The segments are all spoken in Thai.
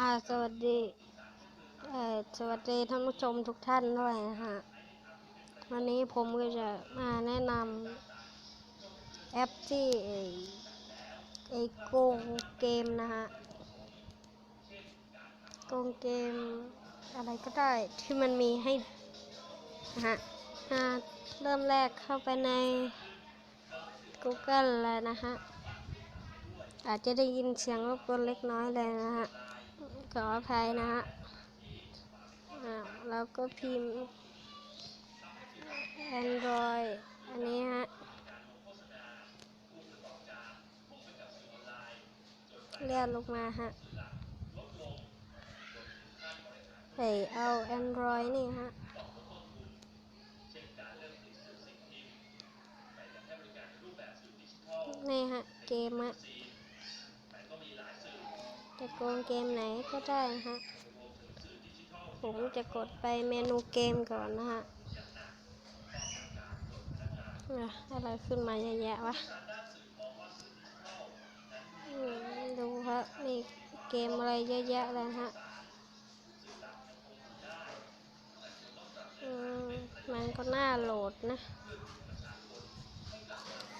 อ่าสวัสดีเอ่อสวัสดีท่านผู้ชมทุกท่านด้วยนะฮะวันนี้ผมก็จะมาแนะนำแอปที่ไอ้ไอโกงเกมนะฮะโกงเกมอะไรก็ได้ที่มันมีให้นะฮะเริ่มแรกเข้าไปใน Google เลยนะฮะอาจจะได้ยินเสียงรบกวนเล็กน้อยเลยนะฮะ ออภัยนะฮะแล้วก็พิมพ์ Android อันนี้ฮะ เลื่อนลงมาฮะเฮ้ยเอา Android นี่ฮะนี่ฮะ เกมฮะ จะโกงเกมไหนก็ได้ฮะ ผมจะกดไปเมนูเกมก่อนนะฮะอะไรขึ้นมาเยอะแยะวะ ดูฮะมีเกมอะไรเยอะแยะเลยฮะมมันก็น่าโหลดนะ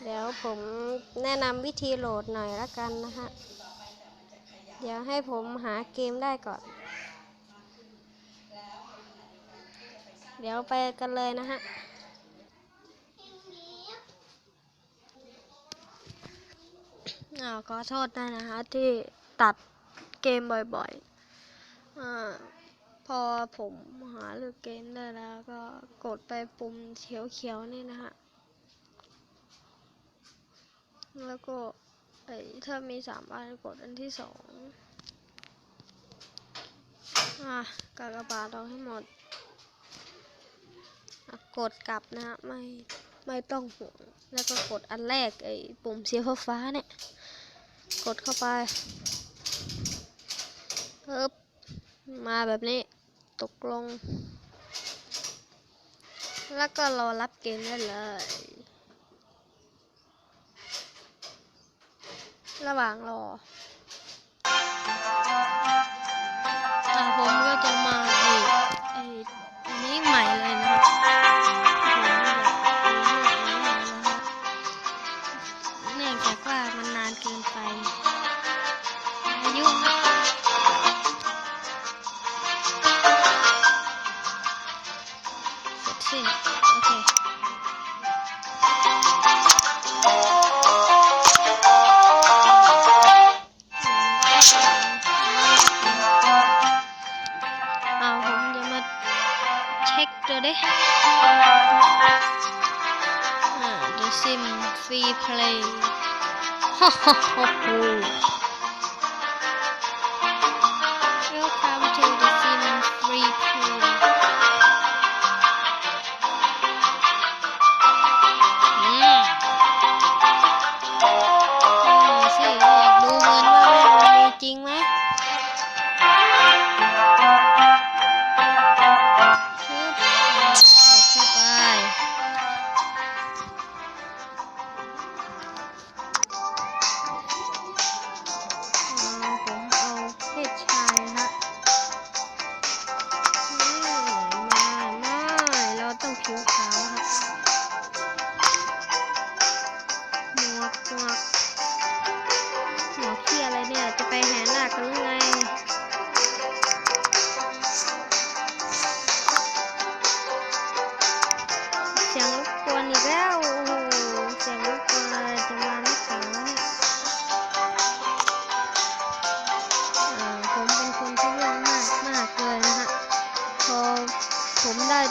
เดี๋ยวผมแนะนำวิธีโหลดหน่อยละกันนะฮะ เดี๋ยวให้ผมหาเกมได้ก่อน เดี๋ยวไปกันเลยนะฮะ อ้าวขอโทษด้วยนะฮะ ที่ตัดเกมบ่อยๆอพอผมหาเลือกเกมได้แล้วก็กดไปปุ่มเขียวๆนี่นะฮะ แล้วก็ ไอ้ถ้ามีสามอันกดอันที่สองอะกากบาทเอาให้หมดกดกลับนะฮะไม่ไม่ต้องห่วงแล้วก็กดอันแรกไอ้ปุ่มสีฟ้าเนี่ย กดเข้าไปปึ๊บมาแบบนี้ตกลง แล้วก็รอรับเกมได้เลย ระหว่างรอ เช็คดูดิอ่า The Sims Free Play ฮ่าฮ่าฮ่าฮ่า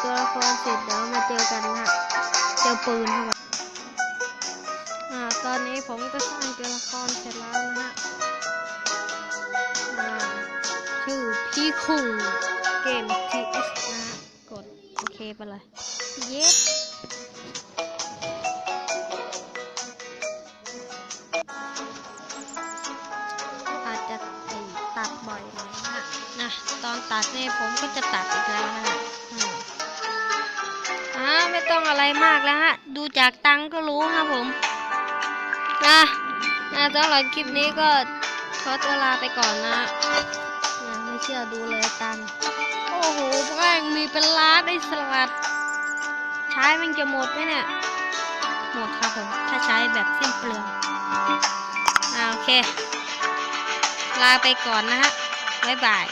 ตัวละครเสร็จเดี๋ยวมาเจอกันนะฮะเจอปืนเข้าไปอ่าตอนนี้ผมก็สร้างตัวละครเสร็จแล้วนะฮะอ่าชื่อพี่คุงเกม TS นะฮะกดโอเคไปเลยเย็ดอาจจะตัดบ่อยหน่อยนะฮะนะตอนตัดเนี่ยผมก็จะตัดอีกแล้วนะฮะ อ่าไม่ต้องอะไรมากแล้วฮะ ดูจากตังก็รู้ครับผมนะนะสำหรับคลิปนี้ก็ขอตัวลาไปก่อนนะนะดูเลยตังโอ้โหแม่งมีเป็นล้านไอ้สลัด ใช้มันจะหมดไหมเนี่ย หมดครับผม ถ้าใช้แบบสิ้นเปลืองอ่าโอเค ลาไปก่อนนะฮะบ๊ายบาย